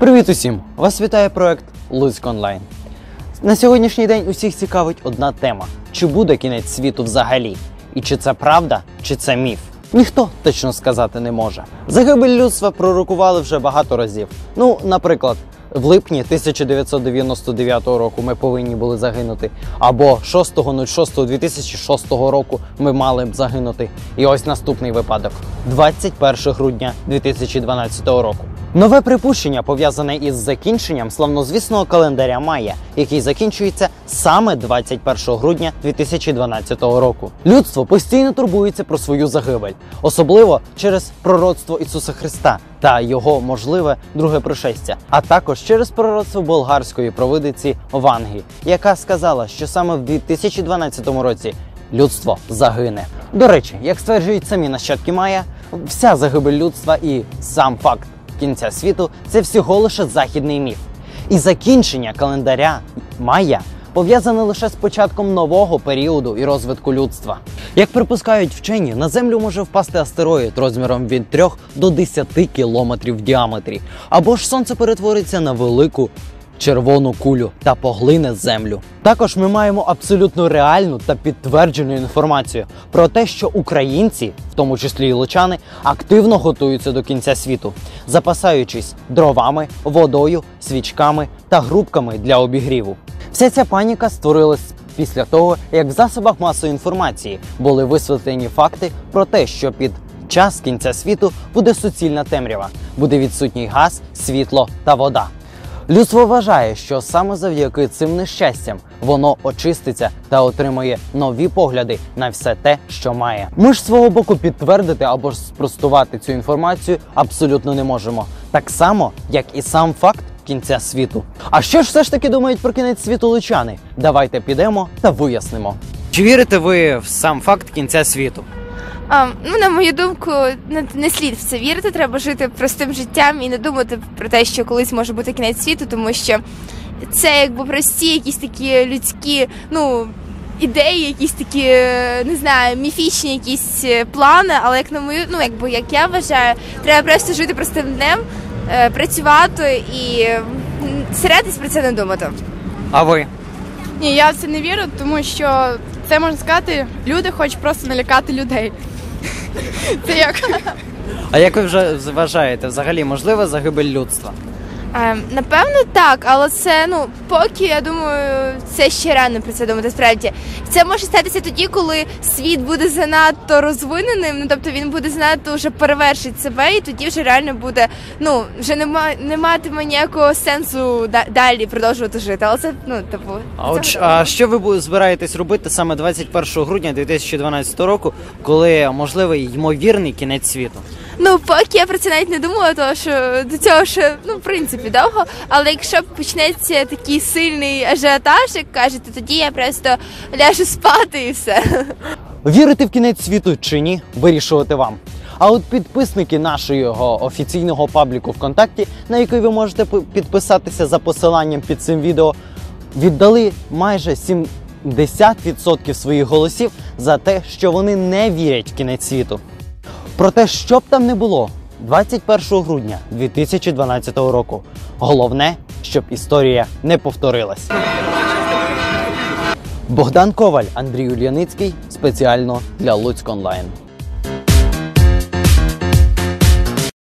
Привіт усім! Вас вітає проект Луцьк Онлайн. На сьогоднішній день усіх цікавить одна тема: чи буде кінець світу взагалі? І чи це правда, чи це міф? Ніхто точно сказати не може. Загибель людства пророкували вже багато разів. Ну, наприклад, в липні 1999 року ми повинні були загинути, або 6.06.2006 року ми мали б загинути. І ось наступний випадок: 21 грудня 2012 року. Нове припущення пов'язане із закінченням славнозвісного календаря Майя, який закінчується саме 21 грудня 2012 року. Людство постійно турбується про свою загибель, особливо через пророцтво Ісуса Христа та його можливе друге пришестя, а також через пророцтво болгарської провидиці Ванги, яка сказала, що саме в 2012 році людство загине. До речі, як стверджують самі нащадки Майя, вся загибель людства і сам факт кінця світу це всього лише західний міф. І закінчення календаря Майя пов'язане лише з початком нового періоду і розвитку людства. Як припускають вчені, на землю може впасти астероїд розміром від 3 до 10 кілометрів в діаметрі, або ж сонце перетвориться на велику червону кулю та поглине землю. Також ми маємо абсолютно реальну та підтверджену інформацію про те, що українці, в тому числі і лучани, активно готуються до кінця світу, запасаючись дровами, водою, свічками та грубками для обігріву. Вся ця паніка створилась після того, як в засобах масової інформації були висвітлені факти про те, що під час кінця світу буде суцільна темрява, буде відсутній газ, світло та вода. Людство вважає, що саме завдяки цим нещастям воно очиститься та отримає нові погляди на все те, що має. Ми ж свого боку підтвердити або ж спростувати цю інформацію абсолютно не можемо, так само як і сам факт кінця світу. А що ж все ж таки думають про кінець світу лучани? Давайте підемо та вияснимо. Чи вірите ви в сам факт кінця світу? А, ну, на мою думку, не, не слід в це вірити. Треба жити простим життям і не думати про те, що колись може бути кінець світу, тому що це якби прості, якісь такі людські, ну. Ідеї, якісь такі, не знаю, міфічні якісь е, плани, але як на мою, ну якби як я вважаю, треба просто жити простим днем, е, працювати і м, старатись про це не думати. А ви? Ні, я в це не вірю, тому що це можна сказати, люди хочуть просто налякати людей. Це як? А як ви вже вважаєте, взагалі можлива загибель людства? Е, напевно, так, але це ну поки я думаю, це ще рано про це думати. Справді це може статися тоді, коли світ буде занадто розвиненим. Ну тобто він буде занадто вже перевершить себе, і тоді вже реально буде. Ну вже нема не матиме ніякого сенсу да- далі продовжувати жити. Але це ну типу. А от а що ви збираєтесь робити саме 21 грудня 2012 року, коли можливий ймовірний кінець світу? Ну, поки я про це навіть не думала, тому що до цього ще ну в принципі довго. Але якщо почнеться такий сильний ажіотаж, як кажете, тоді я просто ляжу спати і все. Вірити в кінець світу чи ні, вирішувати вам. А от підписники нашого офіційного пабліку ВКонтакті, на який ви можете підписатися за посиланням під цим відео, віддали майже 70% своїх голосів за те, що вони не вірять в кінець світу. Проте, що б там не було, 21 грудня 2012 року, головне, щоб історія не повторилась. Богдан Коваль, Андрій Ульяницький спеціально для Луцьк Онлайн.